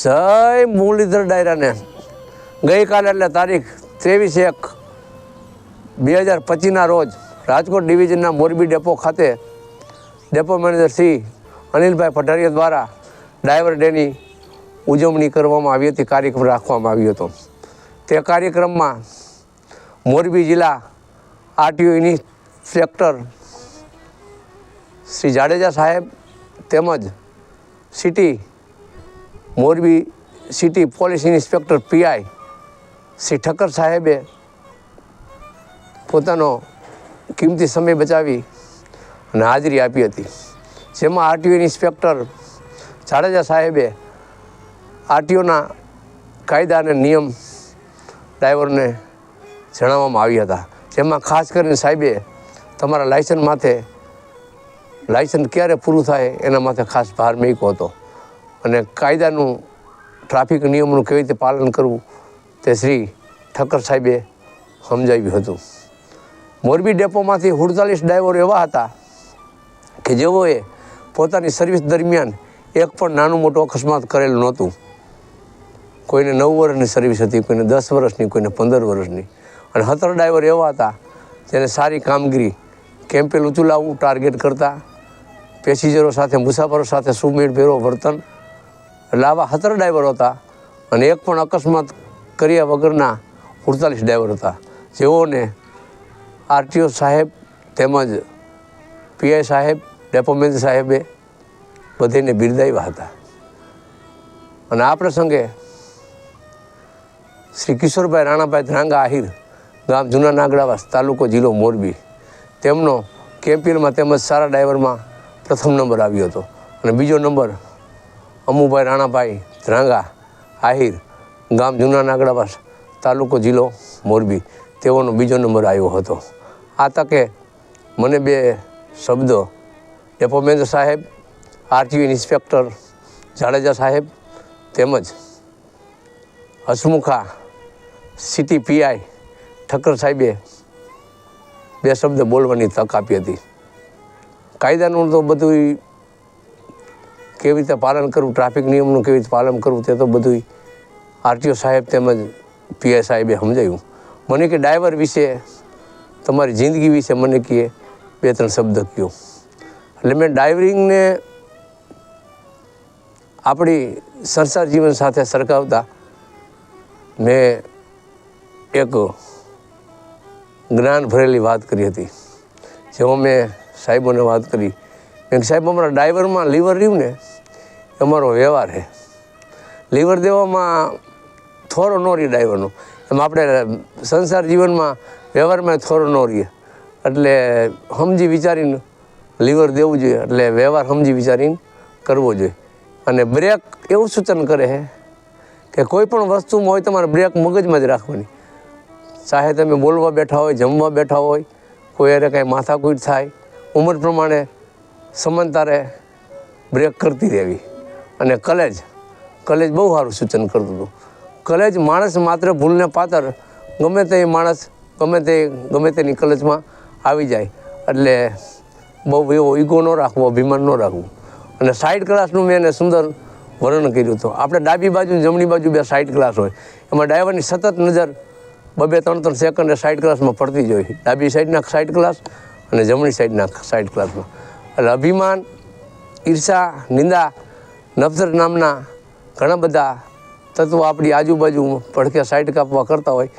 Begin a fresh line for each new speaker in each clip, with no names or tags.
જય મુરલીધર ડાયરાને. ગઈકાલે એટલે તારીખ ત્રેવીસ એક બે હજાર પચીસના રોજ રાજકોટ ડિવિઝનના મોરબી ડેપો ખાતે ડેપો મેનેજર શ્રી અનિલભાઈ પઢારીયા દ્વારા ડ્રાઈવર ડેની ઉજવણી કરવામાં આવી હતી, કાર્યક્રમ રાખવામાં આવ્યો હતો. તે કાર્યક્રમમાં મોરબી જિલ્લા આરટીઓ ઇન્સ્પેક્ટર શ્રી જાડેજા સાહેબ તેમજ city Morbi city police inspector PI Shri Thakkar સાહેબે પોતાનો કિંમતી સમય બચાવી અને હાજરી આપી હતી. જેમાં આરટીઓ ઇન્સ્પેક્ટર જાડેજા સાહેબે આરટીઓના કાયદા અને નિયમ ડ્રાઈવરને જણાવવામાં આવ્યા હતા. જેમાં ખાસ કરીને સાહેબે તમારા લાયસન્સ માથે, લાયસન્સ ક્યારે પૂરું થાય એના માથે ખાસ ભાર મૂક્યો હતો. અને કાયદાનું, ટ્રાફિક નિયમોનું કેવી રીતે પાલન કરવું તે શ્રી ઠક્કર સાહેબે સમજાવ્યું હતું. મોરબી ડેપોમાંથી સુડતાલીસ ડ્રાઈવર એવા હતા કે જેઓએ પોતાની સર્વિસ દરમિયાન એક પણ નાનું મોટું અકસ્માત કરેલ નહોતું. કોઈને નવ વર્ષની સર્વિસ હતી, કોઈને દસ વર્ષની, કોઈને પંદર વર્ષની. અને હતર ડ્રાઈવર એવા હતા, જેને સારી કામગીરી, કેમ્પેલ ઉચુલાવવું ટાર્ગેટ કરતા, પેસેન્જરો સાથે, મુસાફરો સાથે સુમેળ ભેરો વર્તન એટલે આવા સત્તર ડ્રાઈવર હતા અને એક પણ અકસ્માત કર્યા વગરના અડતાલીસ ડ્રાઈવર હતા. જેઓને આરટીઓ સાહેબ તેમજ પીઆઈ સાહેબ ડેપોમેન સાહેબે બધીને બિરદાવ્યા હતા. અને આ પ્રસંગે શ્રી કિશોરભાઈ રાણાભાઈ ધ્રાંગા આહિર ગામ જૂના નાગડાવાસ તાલુકો જિલ્લો મોરબી, તેમનો કેમ્પિયનમાં તેમજ સારા ડ્રાઈવરમાં પ્રથમ નંબર આવ્યો હતો. અને બીજો નંબર અમુભાઈ, રાણાભાઈ, ધ્રાંગા, આહિર, ગામ જૂના નાગડાવાસ તાલુકો જિલ્લો મોરબી, તેઓનો બીજો નંબર આવ્યો હતો. આ તકે મને બે શબ્દો. ડેપોમેન્દ્ર સાહેબ આરટીઓ ઇન્સ્પેક્ટર જાડેજા સાહેબ, તેમજ હસમુખા સિટી પીઆઈ ઠક્કર સાહેબે બે શબ્દ બોલવાની તક આપી હતી. કાયદાનું તો બધું કેવી રીતે પાલન કરવું, ટ્રાફિક નિયમનું કેવી રીતે પાલન કરવું તે તો બધું આરટીઓ સાહેબ તેમજ પીઆઈ સાહેબે સમજાવ્યું મને કે ડ્રાઈવર વિશે, તમારી જિંદગી વિશે મને કહે બે ત્રણ શબ્દ કહ્યો એટલે મેં ડ્રાઇવિંગને આપણી સંસાર જીવન સાથે સરખાવતા મેં એક જ્ઞાન ભરેલી વાત કરી હતી. જેમાં મેં સાહેબોને વાત કરી. મેં સાહેબ, અમારા ડ્રાઈવરમાં લીવર રહ્યું ને અમારો વ્યવહાર છે. લીવર દેવામાં થોરો ન રહી ડ્રાઈવરનો. એમ આપણે સંસાર જીવનમાં વ્યવહારમાં થોરો ન રહીએ. એટલે સમજી વિચારીને લીવર દેવું જોઈએ. એટલે વ્યવહાર સમજી વિચારીને કરવો જોઈએ. અને બ્રેક એવું સૂચન કરે છે કે કોઈ પણ વસ્તુમાં હોય તમારે બ્રેક મગજમાં જ રાખવાની. ચાહે તમે બોલવા બેઠા હોય, જમવા બેઠા હોય, કોઈ અરે કાંઈ માથાકૂટ થાય, ઉંમર પ્રમાણે સમાનતારે બ્રેક કરતી રહેવી. અને કલેજ કલેજ બહુ સારું સૂચન કરતું હતું. કલેજ માણસ માત્ર ભૂલને પાત્ર, ગમે તે માણસ, ગમે તે, ગમે તેની કલેજમાં આવી જાય. એટલે બહુ એવો ઈગો ન રાખવો, અભિમાન ન રાખવું. અને સાઈડ ક્લાસનું મેં એને સુંદર વર્ણન કર્યું હતું. આપણે ડાબી બાજુ જમણી બાજુ બે સાઈડ ક્લાસ હોય. એમાં ડ્રાઈવરની સતત નજર બબે ત્રણ ત્રણ સેકન્ડે સાઈડ ક્લાસમાં પડતી જ હોય. ડાબી સાઈડના સાઈડ ક્લાસ અને જમણી સાઈડના સાઈડ ક્લાસમાં. એટલે અભિમાન, ઈર્ષા, નિંદા નફસર નામના ઘણા બધા તત્વો આપણી આજુબાજુ પડખે સાઈડ કાપવા કરતા હોય.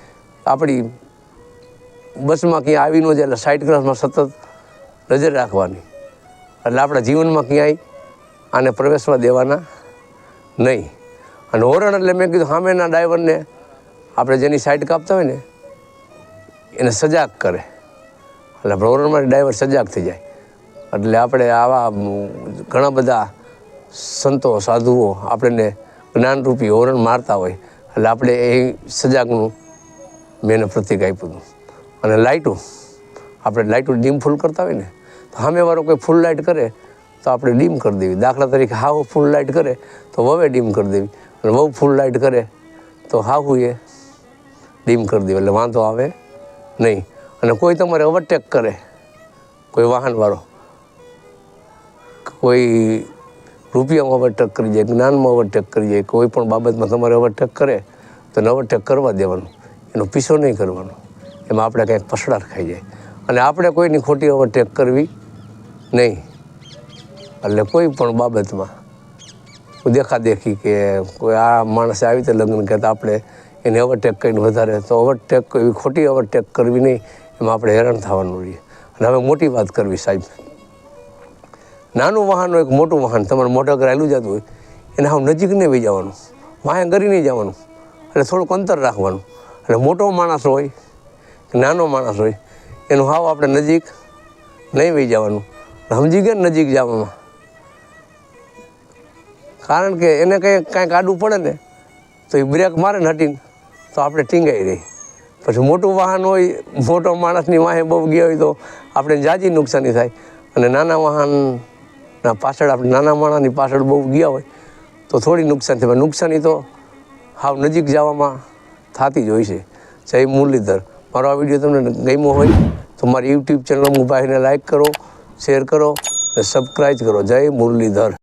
આપણી બસમાં ક્યાંય આવી ન જાય એટલે સાઈડ ક્લાસમાં સતત નજર રાખવાની. એટલે આપણા જીવનમાં ક્યાંય આને પ્રવેશવા દેવાના નહીં. અને હોરણ એટલે મેં કીધું સામેના ડ્રાઈવરને આપણે જેની સાઈડ કાપતા હોય ને, એને સજાગ કરે. એટલે હોરણમાં ડ્રાઈવર સજાગ થઈ જાય. એટલે આપણે આવા ઘણા બધા સંતો, સાધુઓ આપણને જ્ઞાનરૂપી હોરણ મારતા હોય, એટલે આપણે એ સજાગનું મેં એને પ્રતિક આપ્યું હતું. અને લાઇટો, આપણે લાઇટો ડીમ ફૂલ કરતા હોય ને, તો સામેવાળો કોઈ ફૂલ લાઇટ કરે, તો આપણે ડીમ કરી દેવી. દાખલા તરીકે હાવ ફૂલ લાઇટ કરે, તો વવે ડીમ કરી દેવી. અને વહુ ફૂલ લાઇટ કરે, તો હાહુ એ ડીમ કરી દેવી. એટલે વાંધો આવે નહીં. અને કોઈ તમારે ઓવરટેક કરે, કોઈ વાહનવાળો, કોઈ રૂપિયામાં ઓવરટેક કરી જાય, જ્ઞાનમાં ઓવરટેક કરી જાય, કોઈ પણ બાબતમાં તમારે ઓવરટેક કરે, તો ઓવરટેક કરવા દેવાનું. એનો પીછો નહીં કરવાનો. એમાં આપણે કંઈક પસડાટ ખાઈ જાય. અને આપણે કોઈની ખોટી ઓવરટેક કરવી નહીં. એટલે કોઈ પણ બાબતમાં દેખાદેખી કે કોઈ આ માણસે આવી રીતે લગ્ન કરતા આપણે એને ઓવરટેક કરીને વધારે. તો ઓવરટેક એવી ખોટી ઓવરટેક કરવી નહીં. એમાં આપણે હેરાન થવાનું રહીએ. અને હવે મોટી વાત કરવી સાહેબ. નાનું વાહન હોય એક મોટું વાહન, તમારે મોટા કરાયેલું જતું હોય, એને હાવ નજીક નહીં વહી જવાનું. વાહે ગરી નહીં જવાનું. એટલે થોડુંક અંતર રાખવાનું. એટલે મોટો માણસ હોય, કે નાનો માણસ હોય, એનું હાવ આપણે નજીક નહીં વહી જવાનું. સમજી ગયા નજીક જવામાં? કારણ કે એને કંઈ, કાંઈક આડું પડે ને, તો એ બ્રેક મારે ને હટીને, તો આપણે ટીંગાઈ રહી. પછી મોટું વાહન હોય, મોટો માણસની વાહે બહુ ગયા હોય તો આપણે જાજી નુકસાની થાય. અને નાના વાહનના પાછળ આપણે નાના માણાની પાછળ બહુ ગયા હોય, તો થોડી નુકસાન થાય. નુકસાની તો હાવ નજીક જવામાં થતી જ હોય છે. જય મુરલીધર. મારો આ વીડિયો તમને ગમ્યો હોય, તો મારી યુટ્યુબ ચેનલ મુભાઈને લાઇક કરો શેર કરો અને સબસ્ક્રાઈબ કરો. જય મુરલીધર.